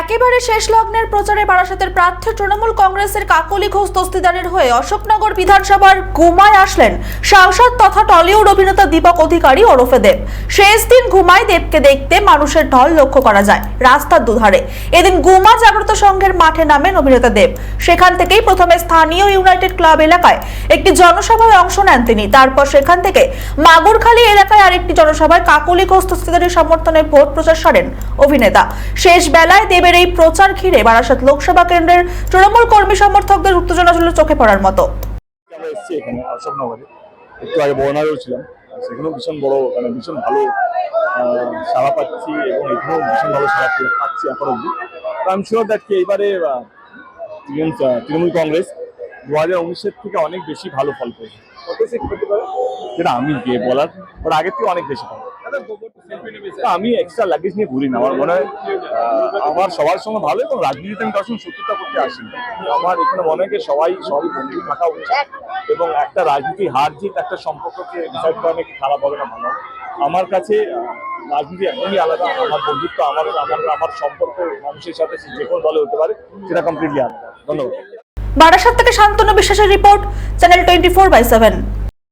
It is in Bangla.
একেবারে শেষ লগ্নের প্রচারে বারাসাতের প্রার্থী তৃণমূল কংগ্রেসের কাকলি ঘোষ দস্তিদারের হয়ে অশোকনগর বিধানসভার ঘুমায় আসলেন সাংসদ তথা টলিউড অভিনেতা দীপক অধিকারী ওরফে দেব। শেষ দিন ঘুমায় দেবকে দেখতে মানুষের ঢল লক্ষ্য করা যায় রাস্তার দুধারে। এদিন গুমা জাগ্রত সংঘের মাঠে নামেন অভিনেতা দেব। সেখান থেকেই প্রথমে স্থানীয় ইউনাইটেড ক্লাব এলাকায় একটি জনসভায় অংশ নেন তিনি। তারপর সেখান থেকে মাগুরখালী এলাকায় আরেকটি জনসভায় কাকলি ঘোষ দস্তিদারের সমর্থনে ভোট প্রচার সারেন অভিনেতা। শেষ বেলায় দেবের এই প্রচার ঘিরে বারাসাত লোকসভা কেন্দ্রের তৃণমূল কর্মী সমর্থকদের উত্তেজনা ছিল চোখে পড়ার মতো। আমরা এসেছি এখানে অশোকনগরে। একটু আগে বর্ণারেও ছিলাম। সেখানেও ভীষণ বড় মানে ভীষণ ভালো সাড়া পাচ্ছি এবং এখানেও ভীষণ ভালো সাড়া পাচ্ছি এখন অব্দি আমি শিওর দ্যাট কি এবারে তৃণমূল তৃণমূল কংগ্রেস দু হাজার উনিশের থেকে অনেক বেশি ভালো ফল সিট পারে? সেটা আমি গিয়ে বলার ওর আগের থেকে অনেক বেশি না, আমি এক্সট্রা লাগেজ নিয়ে ঘুরি না। আমার মনে হয় আমার সবার সঙ্গে ভালো এবং রাজনীতিতে আমি তার সঙ্গে শত্রুতা করতে আসি আমার এখানে মনে হয় সবাই সবাই বন্ধু থাকা উচিত এবং একটা রাজনীতি হার জিত, একটা সম্পর্ককে ডিসাইড করা নাকি খারাপ হবে না ভালো। আমার কাছে রাজনীতি একদমই আলাদা। আমার বন্ধুত্ব আমার আমার আমার সম্পর্ক মানুষের সাথে যে কোনো দলে হতে পারে, সেটা কমপ্লিটলি আলাদা। ধন্যবাদ। বারাসাত থেকে শান্তনু বিশ্বাসের report, channel twenty four by seven.